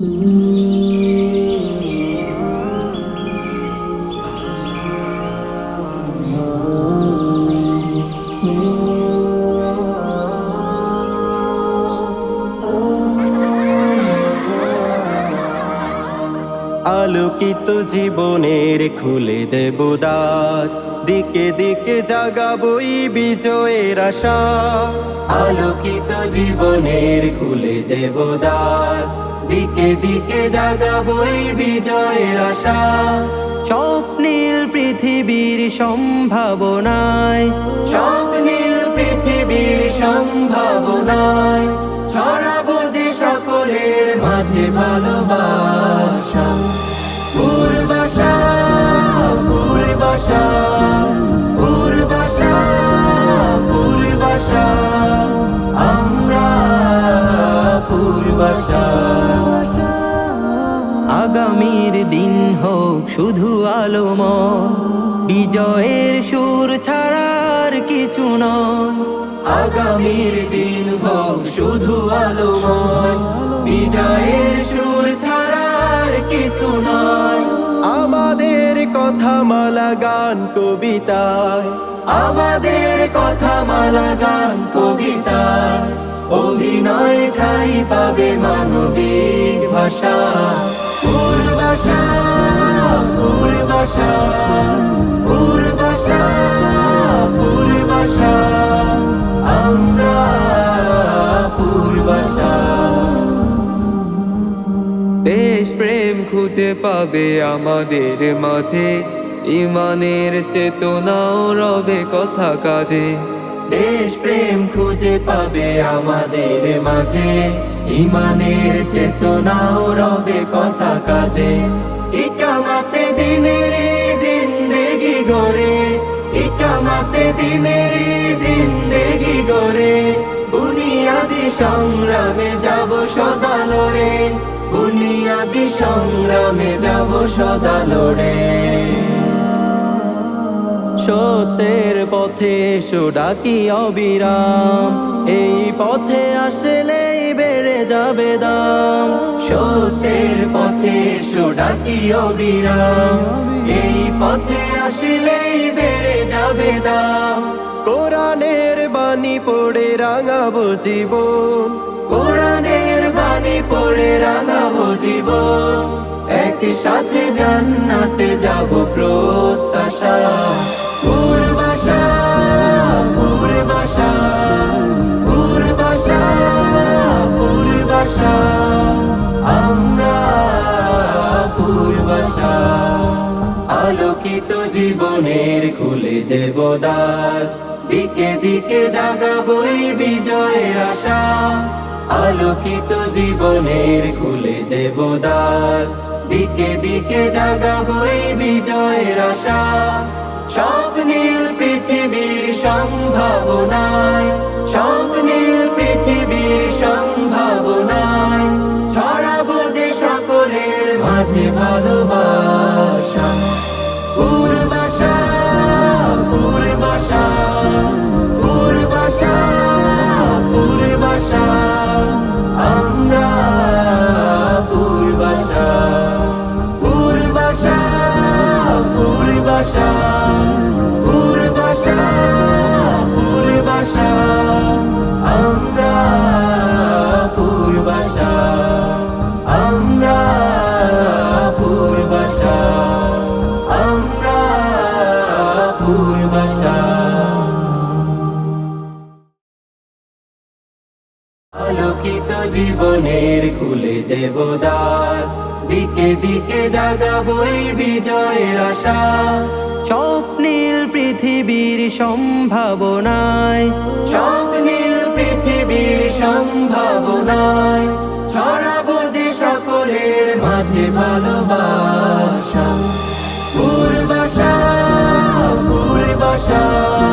Mm-hmm. আলোকিত জীবনের খুলে দেব দ্বার। দিকে দিকে জাগাবই বিজয়ের আশা। আলোকিত জীবনের খুলে দেব দ্বার। দিকে দিকে জাগাবই বিজয়ের আশা। স্বপ্নীল পৃথিবীর সম্ভাবনায়। স্বপ্নীল পৃথিবীর সম্ভাবনায়। ছড়াবো যে সকলের মাঝে ভালোবাসা। আগামীর দিন হোক শুধু আলোময় বিজয়ের সুর ছাড়ার কিছু নয়। আগামীর দিন হোক শুধু আলোময় বিজয়ের সুর ছাড়ার কিছু নয়। আমাদের কথা মালা গান কবিতায়। আমাদের কথা মালা গান কবিতায়। অভিনয় ঠাই পাবে মানবিক ভাষা। পূর্বাশা দেশ প্রেম খুঁজে পাবে আমাদের মাঝে। ইমানের চেতনাও রবে কথা কাজে। দেশ প্রেম খুঁজে পাবে আমাদের মাঝে। ইমানের চেতনাও রবে কথা কাজে। ইকামাতে দিনের জিন্দেগি গড়ে। ইকামাতে দিনের জিন্দেগি গড়ে। বুনিয়াদি সংগ্রামে যাব সদা লড়ে। বুনিয়াদি সংগ্রামে যাব সদা লড়ে। সত্যের পথে এসো, ডাকি অবিরাম। এই পথে আসলেই বেড়ে যাবে দাম। সত্যের পথে এসো, ডাকি অবিরাম। এই পথে আসলেই বেড়ে যাবে দাম। কোরআনের বাণী পড়ে রাঙাবো জীবন। কোরআনের বাণী পড়ে রাঙাবো জীবন। একই সাথে জান্নাতে যাব প্রত্যাশা। পূর্বাশা পূর্বাশা আমরা পূর্বাশা আলোকিত জীবনের খুলে দেব দ্বার, দিকে দিকে জাগাবই বিজয়ের আশা। আলোকিত জীবনের খুলে দেব দ্বার, দিকে দিকে জাগাবই বিজয়ের আশা। স্বপ্নীল পৃথিবীর সম্ভাবনায় স্বপ্নের পৃথিবীর সম্ভাবনায় ছড়াবো যে সকলের মাঝে আলোকিত জীবনের খুলে দেবদার। দিকে দিকে জাগাবই বিজয়ের আশা। স্বপ্নীল পৃথিবীর সম্ভাবনায়। স্বপ্নীল পৃথিবীর সম্ভাবনায়। ছড়াবো যে সকলের মাঝে ভালোবাসা। পূর্বাসা পূর্বাসা।